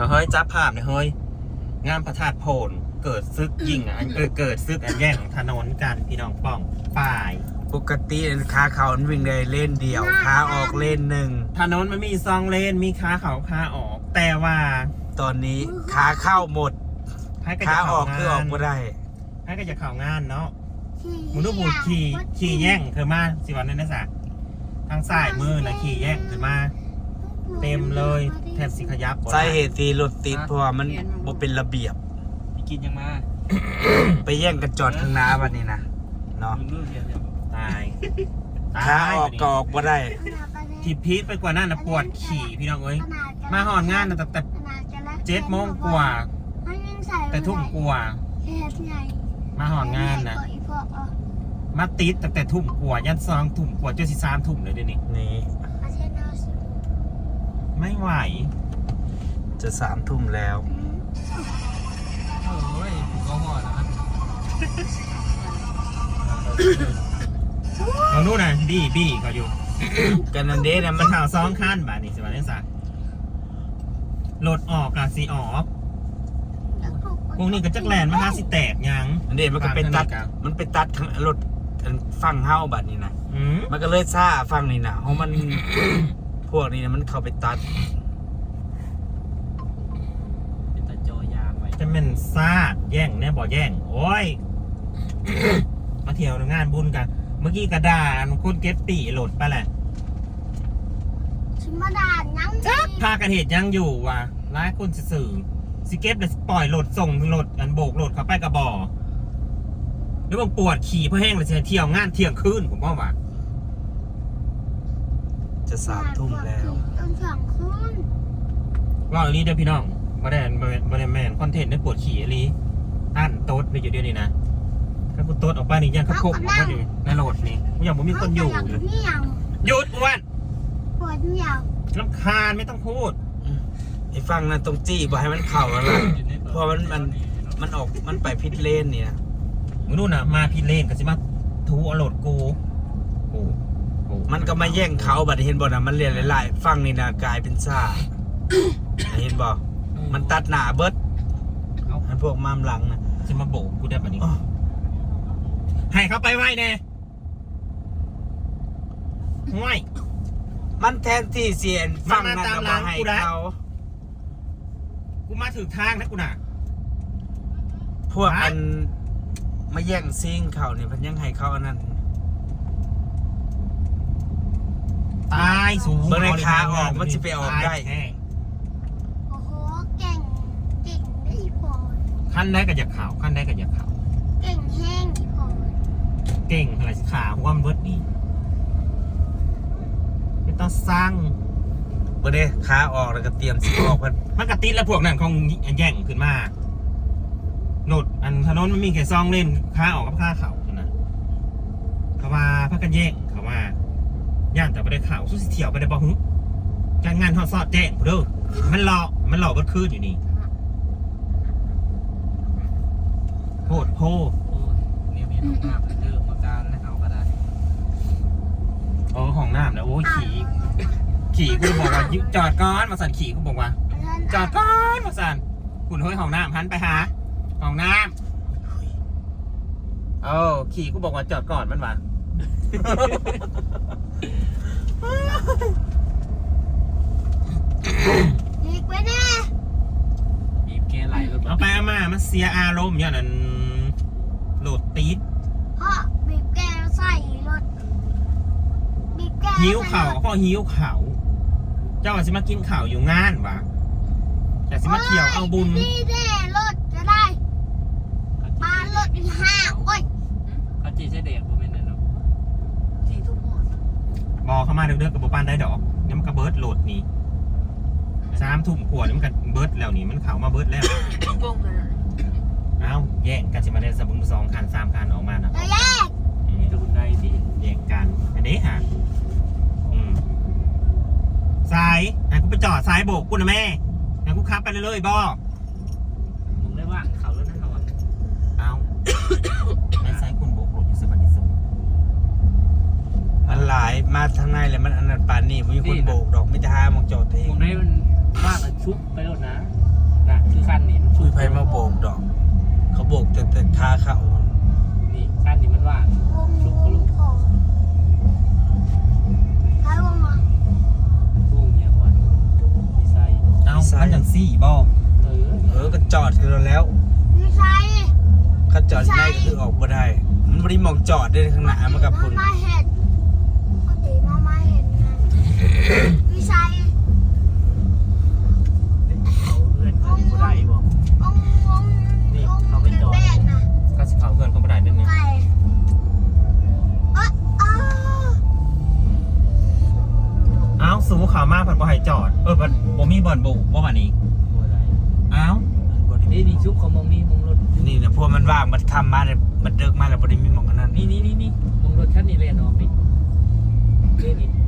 เอาเฮ้ยจับภาพเนี่ยเฮ้ยงามพระธาตุโพนเกิดซึกยิงอะอันเกิดเกิดซึกอันแย่งถนนกันพี่น้องป้องป่าย ปกติขาเขามันวิ่งได้เลนเดียวขาออกเลนหนึ่งถนนมันมีซองเลนมีขาเขาขาออก แต่ว่าตอนนี้ขาเข้าหมดให้ก็ขาจะอเข่าอกคือออกงานไม่ได้ให้ก็จะเข่างานเนาะมึงดูบูดขี่ขี่แย่งเธอมาสิวันนั้นนะสะทางซ้ายมือนะขี่แย่งเธอมา เต็มเลยแทบสิขยับบ่ได้สาเหตุที่รถติดเพราะว่ามันบ่เป็นระเบียบ มีกินยังมาไปแย่งกันจอดข้างหน้าวันนี้นะเนาะมึงรู้เดียวเดียวตายตาขายออกก็ออกบ่ได้ ที่พีคไปกว่านั้นนะปวดขี่พี่น้องเอ้ยมาหอนงานนะแต่แต่เจ็ดโมงกว่า แต่ทุ่มกว่า มาหอนงานนะมาติดแต่แต่ทุ่มกว่ายันซองทุ่มกว่าเจ้าสิสามทุ่มเลยเดี๋ยวนี้นี่ ไม่ไหว จะสามทุ่มแล้วโอ้ยผูกเขาห่อนะลองดูนะบี้บี้เขาอยู่ กันนันเดนะมัมันนข่าวซองขั้นบาทนี่สิวันนี้สักโหลดออกกะสีออกพวกนี้ก็จักแลนมาห้าสิแตกยังอันเดมันก็เป็นตัดกลางถนนกลางมันเป็นตัดข้างรถอันฟังเฮ้าบัดนี้นะอืมมันก็เลยซ่าฟังนี่นะเพราะมัน พวกนี้นะมันเข้าไปตัด เป็นตะจอยางไว้จะเป็นซาดแย่งแน่บ่แย่ง โอ้ย มาเที่ยวงานบุญกัน เมื่อกี้กระดานคุณเก็ตปีโหลดไปแหละชิมาดานยังจักพากันเหตุยังอยู่ว่ะร้ายคุณสื่อสิเก็บเลยปล่อยโหลดส่งโหลดอันโบกโหลดเข้าไปกระบ่อหรือว่าปวดขี่เพื่อแห้งเลยจะเที่ยวงานเที่ยงคืนผมว่าว่า จะสามทุ่มแล้วจนสองคืนว่าอันนี้เด้อพี่น้องบริเวณบริเวณแมนคอนเทนต์ได้ปวดขี่อันนี้อันโต๊ดไปอยู่เดียวนี้นะถ้ากูโต๊ดออกไปนี่ยังกระโคกออกมาอยู่ในโหลดนี่กูยังบ่มีคนอยู่เขาเลจะยเหนียวหยุดอ้วนปวดเหนียวลำคาญไม่ต้องพูด ไอ้ฟังนั้นตรงจี้บ่ให้มันเข่าแล้วล่ะอยู่ในเพราะมันมันมันออกมันไปพิษเลนนี่นะมึงดูนะมาพี่เลนก็สิมาทูเอาโหลดกูโอ้โอ้ มันก็มาแย่งเขาบัดนี้เห็นบ่นะมันเรียนหลายๆฟังนี่นะกลายเป็นซ่า เห็นบ่มันตัดหน้าเบิดเอาให้พวกมามหลังนะจะมาโบกกูได้แบบนี้อ้อให้เขาไปไว้แน่ห่วยมันแทนที่เสียนฟังนั้นมันมาตามเอาหลัมางให้กูนะ เขากูมาถึงทางนะกูน่ะ พวกอันมาแย่งซิงเขาเนี่ยเพันยังให้เขาอันนั้น ตายสูงเบิ่งในขาออกมันสิไปออกได้ ตายแท้โอ้โห เก่ง เก่งได้อีพอขั้นได้กับอยากข่าวขั้นได้กับอยากข่าวเก่งแห้งอีพอเก่งอะไรสิขาหัวมันเบิดนี่ไม่ต้องสร้างเมื่อนี้ขาออกแล้วก็เตรียมสิออกเพิ่นมันกระติดแล้วพวกนั้นของแย่งขึ้นมาโหลดอันถนนมันมีแค่ซองเล่นค่าออกกับค่าเข่าเท่านะเขามาพักกันแย่งเขามา ย่านแต่ไม่ได้ข่าวสู้สิเที่ยวไปได้บอกหึการงานทอดซอดแจ้งกูเด้อมันหลอกมันหลอกก็คืนอยู่นี่โพดโพโอ้ยเนี่ยมีน้องน้ำเดิมมาการแล้วเอาก็ได้โอ้ของน้ำนะโอ้ยขี่ขี่กูบอกว่าจอดก่อนมาสั่นขี่กูบอกว่า จอดก่อนมาสั่นคุณเฮ้ยห้องน้ำหันไปหาห้องน้ำเออขี่กูบอกว่าจอดก่อนมันวะ ดีกว่าแน่บีบแกไหลรถเอาไปเอามามันเสียอารมณ์อย่างนั้นโหลดตีดเพราะบีบแกใส่รถบีบแกหิ้วเข่าพ่อหิ้วเข่าเจ้าว่าสิมากินข่าวอยู่งานวะแต่สิมาเที่ยวเอาบุญนี่แน่รถจะได้ปารถอีห้างเว้ยเขาจีใช้เด็กผมเป็นนั่นเนาะ สี่ทุ่มหมด บอกเข้ามาเด้อๆกับโบปานได้ดอกเนี่ยมันก็เบิร์ดโหลดนี่สามทุ่มขวดนี่มันก็เบิร์ดแล้วนี่มันเข่ามาเบิร์ดแล้ววงเลยเอ้าแย่งกันสิมาได้สบุงสองคันสามคันออกมานะจะแยกอืมีมตะบุนใดที่แย่งกันอันนี้ฮะอืมซ้ายให้กูไปจอดซ้ายโบกกูนะแม่ให้กูขับไปเรื่อยๆบอ มึงได้ว่างเขาแล้วนั่นเหรอ เอา ในซ้ายคุณโบกรถอยู่สวัสดิสุข มันหลาย มาทางในเลยมันอันนั้นปานนี่มีคนโบกดอกไม่จะหามองจอดเองผมได้มันว่างแล้วชุบไปรถนะขั้นนี่มันคุยไพมาโบกดอก เขาโบกแต่แต่คาเขานี่ขั้นนี่มันว่างวงวงพอใครวงมาพุ่งเหี่ยววันดีไซน์เอ้ามันอย่างซี่บ่เออเออก็จอดกันแล้วไม่ใช่เขาจอดง่ายก็คือออกมาได้ มันบริมองจอดได้ข้างหน้ามากับคุณมาเห็นปกติมามาเห็น นะไม่ใช่เขาเพื่อนเขาที่บ่ได้บอกองงงนี่งเขาไปจอดแบกนะก็สิเขาเพื่อนก็บ่ได้นิดนึงไก่เอ๊ะอ้าวเอ้าสูเขามาเพิ่นบ่ให้จอด เออเพิ่นบ่มีบ่อนบุบ่ว่านี้บ่ได้เอ้านี่นี่ชุบของมองนี่มองรถนี่นะพวกมันว่างมันทำมาเลยมันเดิกมาแล้วบริมีหมองกันนั่นนี่นี่นี่นี่มองรถขั้นนี้เลยน้องนี่นี่นี่มัน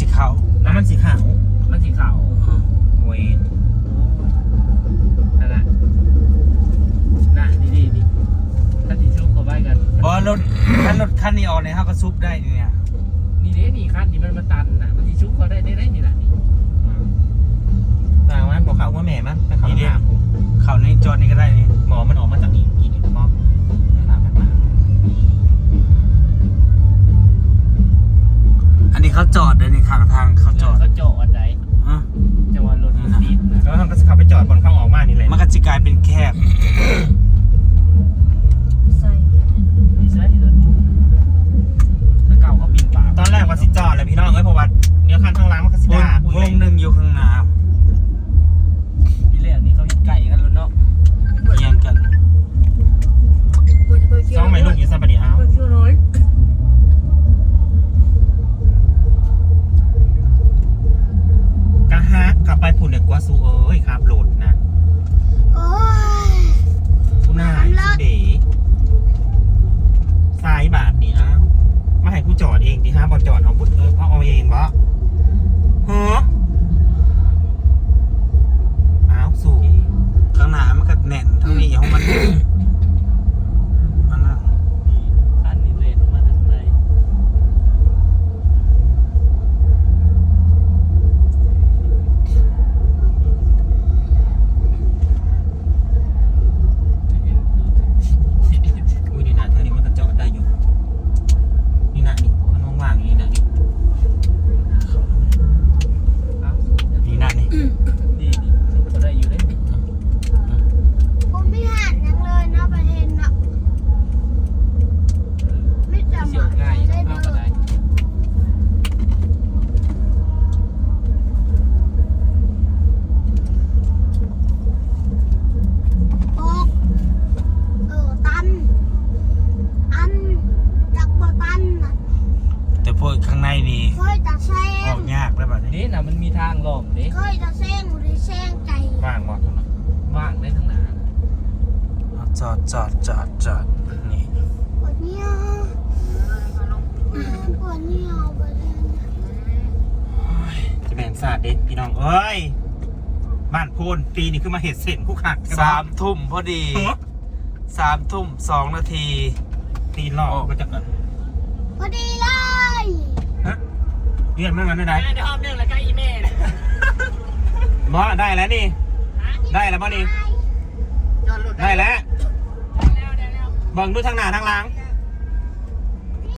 สิเขาแล้วมันสีขาวมันสีขาวเวนนั่นแหละน่ะนี่นี่นี่ถ้าที่ชุบเข้าไปกันเพราะรถถ้ารถคันนี้ออกเนี่ยเขาก็ซุปได้เนี่ยนี่เด้นี่ขั้นนี่มันมาตันนะมันที่ชุบเขาได้ได้ได้นี่แหละนี่อืมแต่ว่าบอกเขาว่าแม่มันไปเขาหน้าผมเขาในจอดนี่ก็ได้นี่หมอมันออกมาจากนี่กี่ดิมอบ เขาจอดเลยนี่ข้างทางเขาจอด เขาจอดไหน อะ จังหวะรถมันติดนะ แล้วมันก็จะขับไปจอดบนข้างออกมานี่เลย มันก็จะกลายเป็นแคบ ใส่ นี่ใช่รถถ้าเก่าเขาปิดปาก ตอนแรกว่าสิจอดเลยพี่น้องเอ้ยเพราะว่าเดี๋ยวคันข้างหล่างมันก็สิ วง ด่าคุยว เลย งหนึ่งอยู่ข้างหน้า ที่แรกนี่เขาอยู่ไก่กันรถเนาะ เอียงกัน สองไม่ลูกอยู่ซะปะเดี๋ยวเอา เคิวน้อย กะฮักกลับไปผุนเด็กกว่าสูเอ้ยครับโหลดนะ โอ้ย ทุน่ายสุเด๋สายบาทนี่เอ้ามาให้กูจอดเองที่ห้าบอจอดเอาบุตรเออเอาเอาเองบ่ฮะอ้าวสู ข้างหน้ามันก็แน่นทั้งนี้ของมันมันน่ะ นี่ขั้นนี่เลนออกมาทางไหน อุ้ยนี่นะเท่านี้มันก็จอดได้อยู่ นี่นะนี่มันว่างๆอย่างนี้นะนี่ อ้าว นี่นะนี่ นี่นี่ชุบเขาได้อยู่ได้นี่ ผมไม่หันยังเลยนะประเทศนะ เออ ไม่จำ เสียวง่าย ได้ เอา เล ก็ได้ ยออกเออตัน อันจักบ่ตันน่ะ แต่พวกข้างในนี่ เคยจะแซ ออง กยากแล้วแบบนี้ นี่นะมันมีทางหลอมเด้ เคยจะแซงหรือแซงใจ ว่างบ่เท่านั้น ว่างได้ทั้งหนา เอาจอดจอดจอดจอดนี่ปวดเนี่ยวปวดเนี่ยวปวดเนี่ยวจะแบ่งศาสตร์เด็พี่น้องเอ้ยบ้านโพนปีนี้คือมาเห็ดเส้นคู่ขัดใช่ปะสามทุ่มพอดีเฮ้อสามทุ่มสองนาทีตีหลอกก็จะเกิดพอดีเลยฮะเรียนเมื่อวันได้ได้ห้องเรื่องแล้วก็อีเมลบ่ได้แล้วนี่ ได้แล้วบ่นี่ได้แล้วแล้วได้แล้ว เบิ่งดูทางหน้าทางหลัง